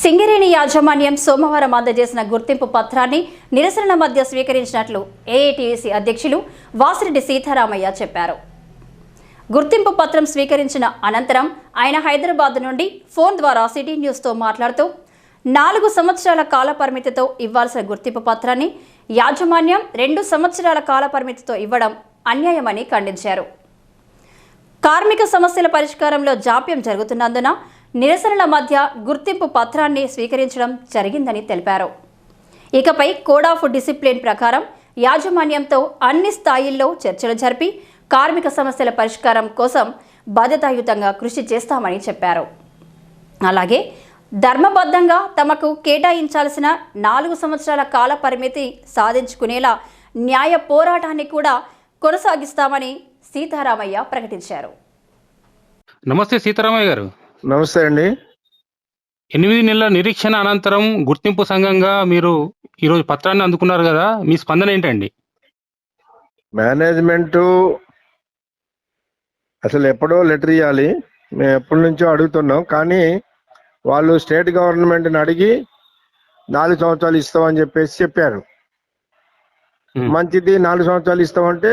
సింగరేణి యాజమాన్యం సోమవారం అందజేసిన గుర్తింపు పత్రాన్ని నిరసనల మధ్య స్వీకరించినట్లు ఏఐటీసీ అధ్యక్షులు వాసిరెడ్డి సీతారామయ్య చెప్పారు. గుర్తింపు పత్రం స్వీకరించిన అనంతరం ఆయన హైదరాబాద్ నుండి ఫోన్ ద్వారా సిటీ న్యూస్తో మాట్లాడుతూ నాలుగు సంవత్సరాల కాల పరిమితితో ఇవ్వాల్సిన గుర్తింపు పత్రాన్ని యాజమాన్యం రెండు సంవత్సరాల కాల పరిమితితో ఇవ్వడం అన్యాయమని ఖండించారు. కార్మిక సమస్యల పరిష్కారంలో జాప్యం జరుగుతున్నందున నిరసనల మధ్య గుర్తింపు పత్రాన్ని స్వీకరించడం జరిగిందని తెలిపారు. ఇకపై కోడ్ ఆఫ్ డిసిప్లిన్ ప్రకారం యాజమాన్యంతో అన్ని స్థాయిల్లో చర్చలు జరిపి కార్మిక సమస్యల పరిష్కారం కోసం బాధ్యతాయుతంగా కృషి చేస్తామని చెప్పారు. అలాగే ధర్మబద్ధంగా తమకు కేటాయించాల్సిన నాలుగు సంవత్సరాల కాల పరిమితి సాధించుకునేలా న్యాయ పోరాటాన్ని కూడా కొనసాగిస్తామని సీతారామయ్య ప్రకటించారు. నమస్తే సీతారామయ్య గారు. నమస్తే అండి. ఎనిమిది నెలల నిరీక్షణ అనంతరం గుర్తింపు సంఘంగా మీరు ఈరోజు పత్రాన్ని అందుకున్నారు కదా మీ స్పందన ఏంటండి? మేనేజ్మెంట్ అసలు ఎప్పుడో లెటర్ ఇవ్వాలి మేము ఎప్పటి నుంచో అడుగుతున్నాం. కానీ వాళ్ళు స్టేట్ గవర్నమెంట్ని అడిగి నాలుగు సంవత్సరాలు ఇస్తామని చెప్పేసి చెప్పారు. మంచిది నాలుగు సంవత్సరాలు ఇస్తామంటే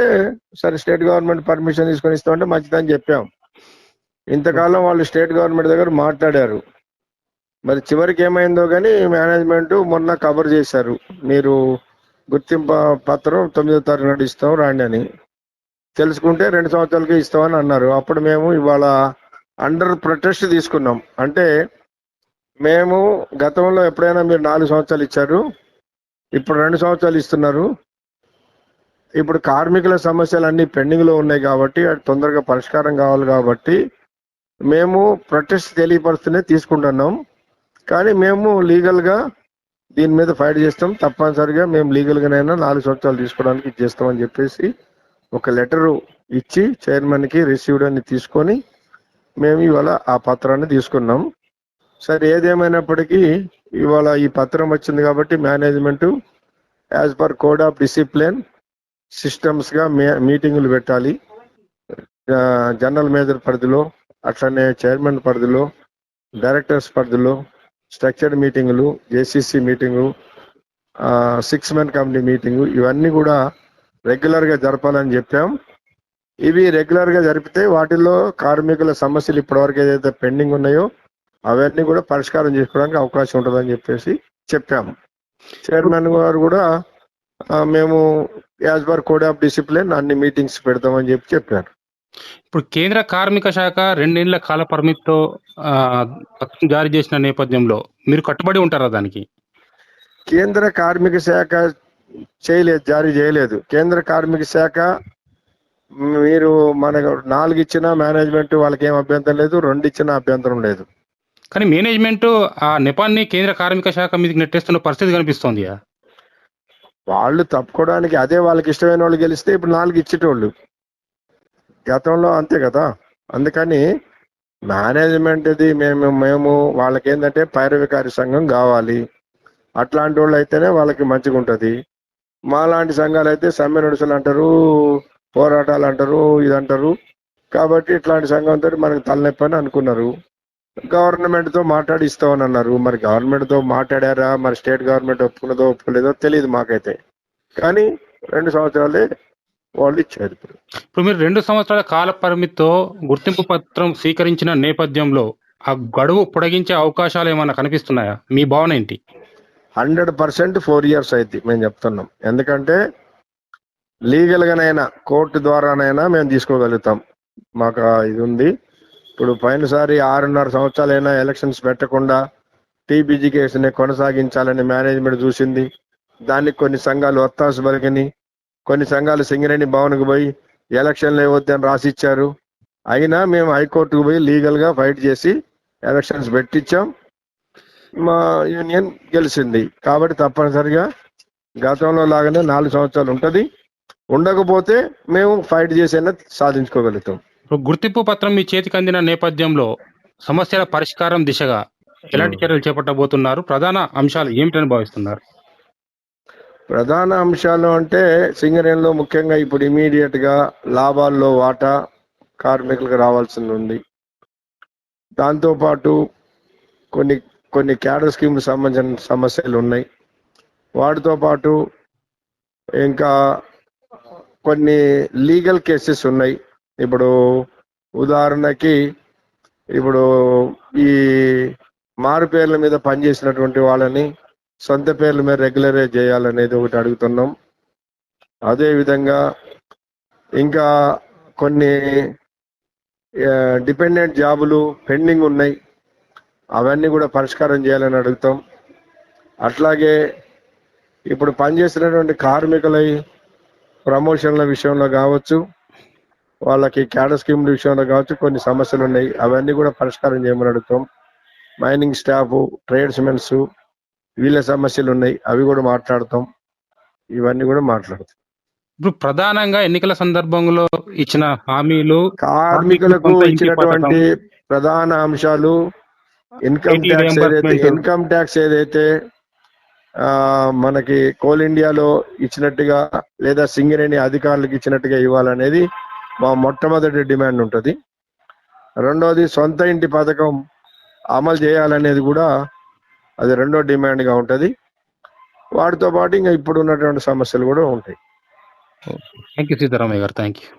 సరే స్టేట్ గవర్నమెంట్ పర్మిషన్ తీసుకొని ఇస్తామంటే మంచిదని చెప్పాం. ఇంతకాలం వాళ్ళు స్టేట్ గవర్నమెంట్ దగ్గర మాట్లాడారు. మరి చివరికి ఏమైందో కానీ మేనేజ్మెంట్ మొన్న కవర్ చేశారు. మీరు గుర్తింపు పత్రం తొమ్మిదో తారీఖు నాడు ఇస్తాం రాండి అని. తెలుసుకుంటే రెండు సంవత్సరాలకి ఇస్తామని అన్నారు. అప్పుడు మేము ఇవాళ అండర్ ప్రొటెస్ట్ తీసుకున్నాం. అంటే మేము గతంలో ఎప్పుడైనా మీరు నాలుగు సంవత్సరాలు ఇచ్చారు. ఇప్పుడు రెండు సంవత్సరాలు ఇస్తున్నారు. ఇప్పుడు కార్మికుల సమస్యలు అన్నీ పెండింగ్లో ఉన్నాయి కాబట్టి అది తొందరగా పరిష్కారం కావాలి కాబట్టి మేము ప్రొటెస్ట్ తెలియపరుస్తూనే తీసుకుంటున్నాం. కానీ మేము లీగల్గా దీని మీద ఫైట్ చేస్తాం. తప్పనిసరిగా మేము లీగల్గానైనా నాలుగు సంవత్సరాలు తీసుకోవడానికి చేస్తామని చెప్పేసి ఒక లెటరు ఇచ్చి చైర్మన్కి రిసీవ్డ్ అని తీసుకొని మేము ఇవాళ ఆ పత్రాన్ని తీసుకున్నాం. సరే ఏదేమైనప్పటికీ ఇవాళ ఈ పత్రం వచ్చింది కాబట్టి management as per code of discipline సిస్టమ్స్గా మీటింగులు పెట్టాలి. జనరల్ మేనేజర్ పరిధిలో అట్లనే చైర్మన్ పరిధిలో డైరెక్టర్స్ పరిధిలో స్ట్రక్చర్డ్ మీటింగులు JCC meeting six men committee meeting ఇవన్నీ కూడా రెగ్యులర్గా జరపాలని చెప్పాం. ఇవి రెగ్యులర్గా జరిపితే వాటిల్లో కార్మికుల సమస్యలు ఇప్పటివరకు ఏదైతే పెండింగ్ ఉన్నాయో అవన్నీ కూడా పరిష్కారం చేసుకోవడానికి అవకాశం ఉంటుందని చెప్పేసి చెప్పాము. చైర్మన్ గారు కూడా మేము as per code of discipline అన్ని మీటింగ్స్ పెడతామని చెప్పి చెప్పారు. ఇప్పుడు కేంద్ర కార్మిక శాఖ రెండేళ్ళ కాల పరిమితితో ఆ, జారీ చేసిన నేపథ్యంలో మీరు కట్టుబడి ఉంటారా దానికి? కేంద్ర కార్మిక శాఖ చేయలేదు జారీ చేయలేదు. కేంద్ర కార్మిక శాఖ మీరు మనకు నాలుగు ఇచ్చిన మేనేజ్మెంట్ వాళ్ళకి ఏం అభ్యంతరం లేదు రెండు ఇచ్చిన అభ్యంతరం లేదు. కానీ మేనేజ్మెంట్ ఆ నెపాన్ని కేంద్ర కార్మిక శాఖ మీదకి నెట్టేస్తున్న పరిస్థితి కనిపిస్తోంది వాళ్ళు తప్పుకోవడానికి అదే వాళ్ళకి ఇష్టమైన వాళ్ళు గెలిస్తే ఇప్పుడు నాలుగు ఇచ్చేటోళ్ళు. గతంలో అంతే కదా. అందుకని మేనేజ్మెంట్ది మేము మేము వాళ్ళకి ఏంటంటే పైరవికారి సంఘం కావాలి. అట్లాంటి వాళ్ళు అయితేనే వాళ్ళకి మంచిగా ఉంటుంది మాలాంటి సంఘాలు అయితే సమ్మె నడుసలు అంటారు పోరాటాలు అంటారు ఇది అంటారు కాబట్టి ఇట్లాంటి సంఘంతో మనకు తలనొప్పి అని అనుకున్నారు. గవర్నమెంట్తో మాట్లాడి ఇస్తామని అన్నారు మరి గవర్నమెంట్తో మాట్లాడారా? మరి స్టేట్ గవర్నమెంట్ ఒప్పుకున్నదో ఒప్పుకోలేదో తెలియదు మాకైతే. కానీ రెండు సంవత్సరాలే వాళ్ళు ఇచ్చారు ఇప్పుడు. ఇప్పుడు మీరు రెండు సంవత్సరాల కాల పరిమితితో గుర్తింపు పత్రం స్వీకరించిన నేపథ్యంలో ఆ గడువు పొడిగించే అవకాశాలు ఏమైనా కనిపిస్తున్నాయా? మీ భావన ఏంటి? హండ్రెడ్ పర్సెంట్ ఫోర్ ఇయర్స్ అయింది మేము చెప్తున్నాం. ఎందుకంటే లీగల్ గానైనా కోర్టు ద్వారానైనా మేము తీసుకోగలుగుతాం. మాకు ఇది ఉంది. ఇప్పుడు పోయినసారి ఆరున్నర సంవత్సరాలైనా ఎలక్షన్స్ పెట్టకుండా టీబీజీ కేసుని కొనసాగించాలని మేనేజ్మెంట్ చూసింది. దానికి కొన్ని సంఘాలు ఒత్తాసు పలికిని కొన్ని సంఘాలు సింగరేణి భవన్కి పోయి ఎలక్షన్లు ఇవ్వద్దని రాసిచ్చారు. అయినా మేము హైకోర్టుకు పోయి లీగల్గా ఫైట్ చేసి ఎలక్షన్స్ పెట్టించాం. మా యూనియన్ గెలిచింది. కాబట్టి తప్పనిసరిగా గతంలో లాగానే నాలుగు సంవత్సరాలు ఉంటది. ఉండకపోతే మేము ఫైట్ చేసైనా సాధించుకోగలుగుతాం. గుర్తింపు పత్రం మీ చేతికి అందిన నేపథ్యంలో సమస్యల పరిష్కారం దిశగా ఎలాంటి చర్యలు చేపట్టబోతున్నారు? ప్రధాన అంశాలు ఏమిటని భావిస్తున్నారు? ప్రధాన అంశాలు అంటే సింగరేణిలో ముఖ్యంగా ఇప్పుడు ఇమీడియట్గా లాభాల్లో వాటా కార్మికులకు రావాల్సింది ఉంది. దాంతోపాటు కొన్ని కొన్ని క్యాడర్ స్కీమ్ సంబంధించిన సమస్యలు ఉన్నాయి. వాటితో పాటు ఇంకా కొన్ని లీగల్ కేసెస్ ఉన్నాయి. ఇప్పుడు ఉదాహరణకి ఇప్పుడు ఈ మారు పేర్ల మీద పనిచేసినటువంటి వాళ్ళని సొంత పేర్ల మీద రెగ్యులరైజ్ చేయాలనేది ఒకటి అడుగుతున్నాం. అదే విధంగా ఇంకా కొన్ని డిపెండెంట్ జాబులు పెండింగ్ ఉన్నాయి. అవన్నీ కూడా పరిష్కారం చేయాలని అడుగుతాం. అట్లాగే ఇప్పుడు పనిచేసినటువంటి కార్మికులై ప్రమోషన్ల విషయంలో కావచ్చు వాళ్ళకి క్యాడర్ స్కీమ్ల విషయంలో కావచ్చు కొన్ని సమస్యలు ఉన్నాయి అవన్నీ కూడా పరిష్కారం చేయమని అడుగుతాం. మైనింగ్ స్టాఫ్ ట్రేడ్స్మెన్స్ వీళ్ళ సమస్యలు ఉన్నాయి అవి కూడా మాట్లాడతాం. ఇవన్నీ కూడా మాట్లాడతాం. ఇప్పుడు ప్రధానంగా ఎన్నికల సందర్భంలో ఇచ్చిన హామీలు కార్మికులకు ఇచ్చినటువంటి ప్రధాన అంశాలు ఇన్కమ్ ట్యాక్స్ ఏదైతే. ఇన్కమ్ ట్యాక్స్ ఏదైతే మనకి కోల్ ఇండియాలో ఇచ్చినట్టుగా లేదా సింగరేణి అధికారులకు ఇచ్చినట్టుగా ఇవ్వాలనేది మా మొట్టమొదటి డిమాండ్ ఉంటుంది. రెండోది సొంత ఇంటి పథకం అమలు చేయాలనేది కూడా అది రెండో డిమాండ్గా ఉంటుంది. వాటితో పాటు ఇంకా ఇప్పుడు ఉన్నటువంటి సమస్యలు కూడా ఉంటాయి. థ్యాంక్ యూ సీతారామయ్య గారు. Thank you